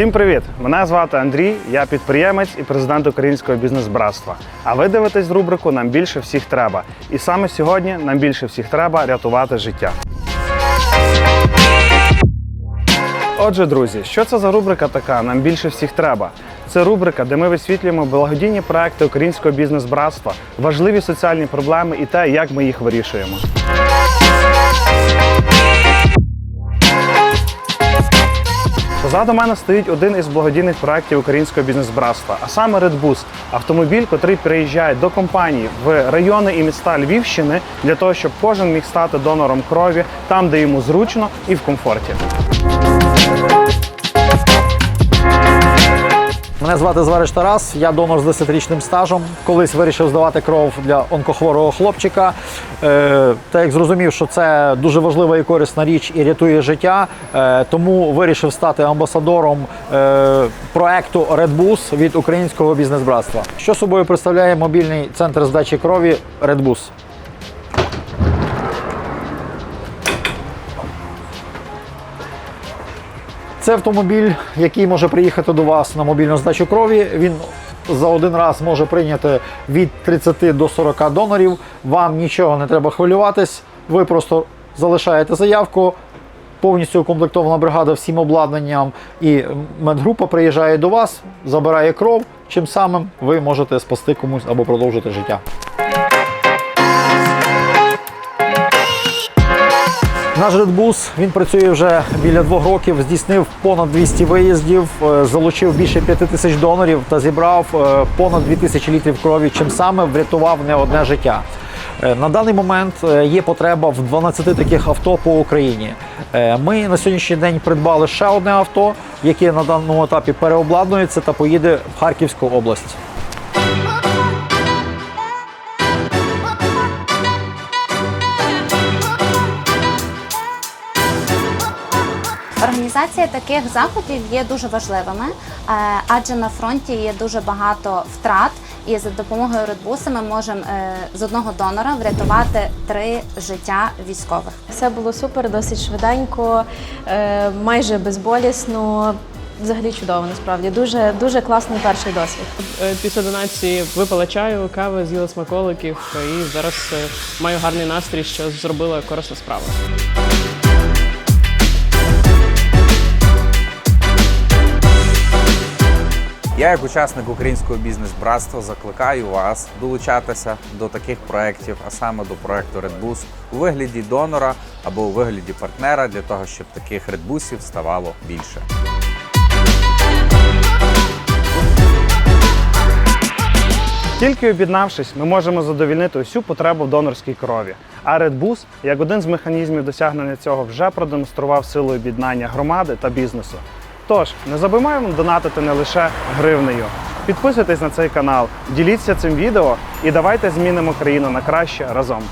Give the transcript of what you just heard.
Всім привіт! Мене звати Андрій, я підприємець і президент Українського бізнес-братства. А ви дивитесь рубрику Нам більше всіх треба. І саме сьогодні нам більше всіх треба рятувати життя. Отже, друзі, що це за рубрика така? Нам більше всіх треба. Це рубрика, де ми висвітлюємо благодійні проекти українського бізнес-братства, важливі соціальні проблеми і те, як ми їх вирішуємо. Позаду мене стоїть один із благодійних проєктів українського бізнес-братства, а саме Redbus – автомобіль, котрий приїжджає до компанії в райони і міста Львівщини для того, щоб кожен міг стати донором крові там, де йому зручно і в комфорті. Мене звати Зварич Тарас, я донор з 10-річним стажем. Колись вирішив здавати кров для онкохворого хлопчика. Е, та як зрозумів, що це дуже важлива і корисна річ і рятує життя, е, тому вирішив стати амбасадором е, проекту Redbus від українського бізнес-братства. Що собою представляє мобільний центр здачі крові Redbus? Це автомобіль, який може приїхати до вас на мобільну здачу крові. Він за один раз може прийняти від 30 до 40 донорів. Вам нічого не треба хвилюватись. Ви просто залишаєте заявку. Повністю укомплектована бригада всім обладнанням, і медгрупа приїжджає до вас, забирає кров. Чим самим ви можете спасти комусь або продовжити життя. Наш Redbus, він працює вже біля двох років, здійснив понад 200 виїздів, е, залучив більше 5 тисяч донорів та зібрав е, понад 2 тисячі літрів крові, чим саме врятував не одне життя. Е, На даний момент є потреба в 12 таких авто по Україні. Ми на сьогоднішній день придбали ще одне авто, яке на даному етапі переобладнується та поїде в Харківську область. Організація таких заходів є дуже важливими, е, адже на фронті є дуже багато втрат, і за допомогою Редбуса ми можемо е, з одного донора врятувати три життя військових. Все було супер, досить швиденько, е, майже безболісно. Взагалі чудово, насправді. Дуже дуже класний перший досвід. Після донації випила чаю, кави, з'їла смаколиків і зараз маю гарний настрій, що зробила корисну справу. Я, як учасник українського бізнес-братства, закликаю вас долучатися до таких проєктів, а саме до проєкту Redbus у вигляді донора або у вигляді партнера для того, щоб таких редбусів ставало більше. Тільки об'єднавшись, ми можемо задовільнити усю потребу в донорській крові. А Redbus, як один з механізмів досягнення цього, вже продемонстрував силу об'єднання громади та бізнесу. Тож не забуваємо донатити не лише гривнею. Підписуйтесь на цей канал, діліться цим відео і давайте змінимо країну на краще разом.